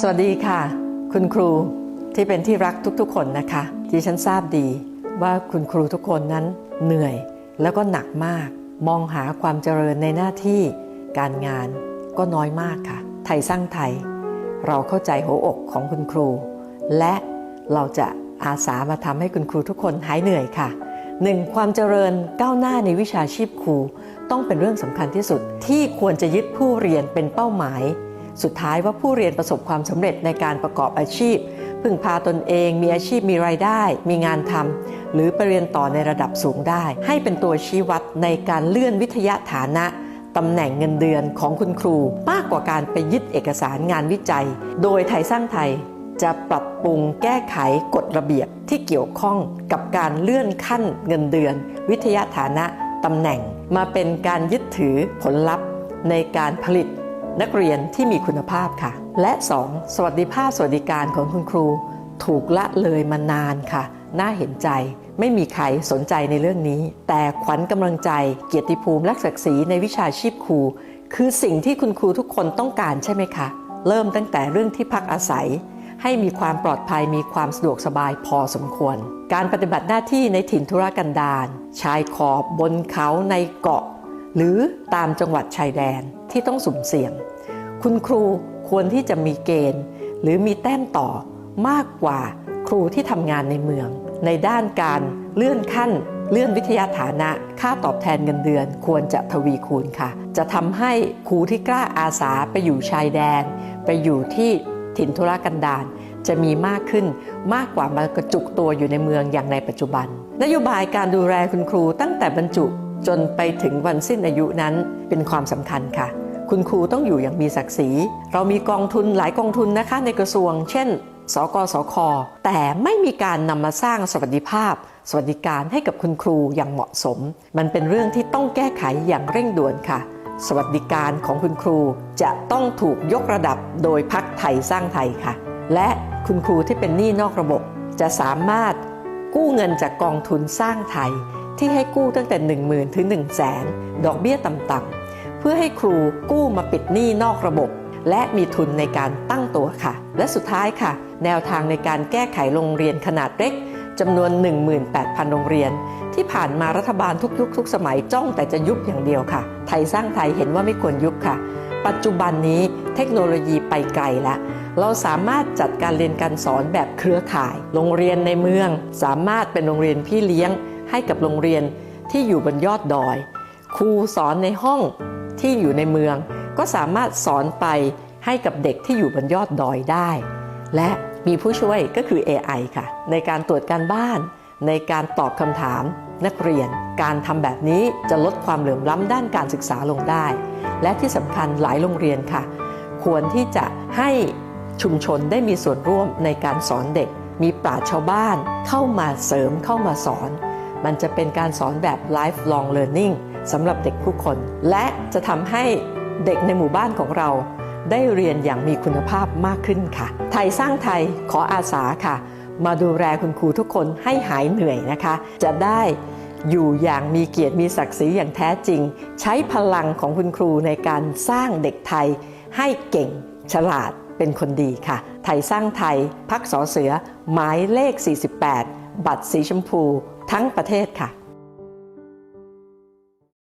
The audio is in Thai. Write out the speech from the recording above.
สวัสดีค่ะ คุณครูที่เป็นที่รักทุกๆ คนนะคะที่ฉันทราบดีว่าคุณครูทุกคนนั้นเหนื่อยแล้วก็หนักมาก มองหาความเจริญในหน้าที่การงานก็น้อยมากค่ะ ไทยสร้างไทย เราเข้าใจหัวอกของคุณครู และเราจะอาสามาทำให้คุณครูทุกคนหายเหนื่อยค่ะหนึ่งความเจริญก้าวหน้าในวิชาชีพครู ต้องเป็นเรื่องสำคัญที่สุดที่ควรจะยึดผู้เรียนเป็นเป้าหมาย สุดท้ายว่าผู้เรียนประสบความสำเร็จในการประกอบอาชีพ พึ่งพาตนเองมีอาชีพมีรายได้ มีงานทำหรือไปเรียนต่อในระดับสูงได้ ให้เป็นตัวชี้วัดในการเลื่อนวิทยาฐานะตำแหน่งเงินเดือนของคุณครู มากกว่าการไปยึดเอกสารงานวิจัย โดยไทยสร้างไทยจะปรับปรุงแก้ไขกฎระเบียบที่เกี่ยวข้องกับการเลื่อนขั้นเงินเดือน วิทยาฐานะตำแหน่ง มาเป็นการยึดถือผลลัพธ์ในการผลิต นักเรียนที่มีคุณภาพค่ะ และ 2. สวัสดิภาพสวัสดิการของคุณครู ถูกละเลยมานานค่ะ น่าเห็นใจ ไม่มีใครสนใจในเรื่องนี้ แต่ขวัญกำลังใจเกียรติภูมิและศักดิ์ศรีในวิชาชีพครู คือสิ่งที่คุณครูทุกคนต้องการใช่ไหมคะ เริ่มตั้งแต่เรื่องที่พักอาศัย ให้มีความปลอดภัยมีความสะดวกสบายพอสมควร การปฏิบัติหน้าที่ในถิ่นธุรกันดารชายขอบบนเขาในเกาะ หรือตามจังหวัดชายแดน ที่ต้องสุ่มเสี่ยง คุณครูควรที่จะมีเกณฑ์ หรือมีแต้มต่อมากกว่าครูที่ทำงานในเมือง ในด้านการเลื่อนขั้น เลื่อนวิทยาฐานะ ค่าตอบแทนเงินเดือน ควรจะทวีคูณค่ะ จะทำให้ครูที่กล้าอาสาไปอยู่ชายแดน ไปอยู่ที่ถิ่นธุรกันดารจะมีมากขึ้นมากกว่ามากระจุกตัวอยู่ในเมืองอย่างในปัจจุบัน นโยบายการดูแลคุณครูตั้งแต่บรรจุจนไปถึงวันสิ้นอายุนั้นเป็นความสำคัญค่ะ คุณครูต้องอยู่อย่างมีศักดิ์ศรี เรามีกองทุนหลายกองทุนนะคะในกระทรวง เช่น สกสค แต่ไม่มีการนำมาสร้างสวัสดิภาพ สวัสดิการให้กับคุณครูอย่างเหมาะสม มันเป็นเรื่องที่ต้องแก้ไขอย่างเร่งด่วนค่ะ สวัสดิการของคุณครูจะต้องถูกยกระดับโดยพักไทยสร้างไทยค่ะ และคุณครูที่เป็นหนี้นอกระบบ จะสามารถกู้เงินจากกองทุนสร้างไทย ที่ให้กู้ตั้งแต่ 1 0,000 ถึง 1 0 0 0 0แสนดอกเบี้ยต่ำๆ เพื่อให้ครูกู้มาปิดหนี้นอกระบบ และมีทุนในการตั้งตัวค่ะ และสุดท้ายค่ะ แนวทางในการแก้ไขโรงเรียนขนาดเล็กจำนวน 18,000 โรงเรียน ที่ผ่านมารัฐบาลทุกยุคทุกสมัยจ้องแต่จะยุบอย่างเดียวค่ะ ไทยสร้างไทยเห็นว่าไม่ควรยุบค่ะ ปัจจุบันนี้เทคโนโลยีไปไกลแล้วเราสามารถจัดการเรียนการสอนแบบเครือข่าย โรงเรียนในเมือง สามารถเป็นโรงเรียนพี่เลี้ยง ให้กับโรงเรียนที่อยู่บนยอดดอย ครูสอนในห้อง ที่อยู่ในเมือง ก็สามารถสอนไปให้กับเด็กที่อยู่บนยอดดอยได้ และมีผู้ช่วยก็คือ AI ค่ะ ในการตรวจการบ้าน ในการตอบคำถาม นักเรียน การทำแบบนี้จะลดความเหลื่อมล้ำด้านการศึกษาลงได้ และที่สำคัญหลายโรงเรียนค่ะ ควรที่จะให้ชุมชนได้มีส่วนร่วมในการสอนเด็ก มีปราชชาวบ้านเข้ามาเสริมเข้ามาสอน มันจะเป็นการสอนแบบ lifelong learning สำหรับเด็กผู้คน และจะทำให้เด็กในหมู่บ้านของเรา ได้เรียนอย่างมีคุณภาพมากขึ้นค่ะ ไทยสร้างไทยขออาสาค่ะ มาดูแลคุณครูทุกคนให้หายเหนื่อยนะคะ จะได้อยู่อย่างมีเกียรติมีศักดิ์ศรีอย่างแท้จริง ใช้พลังของคุณครูในการสร้างเด็กไทยให้เก่งฉลาดเป็นคนดีค่ะ ไทยสร้างไทยพักสอเสือ หมายเลข 48 บัตรสีชมพู ทั้งประเทศค่ะ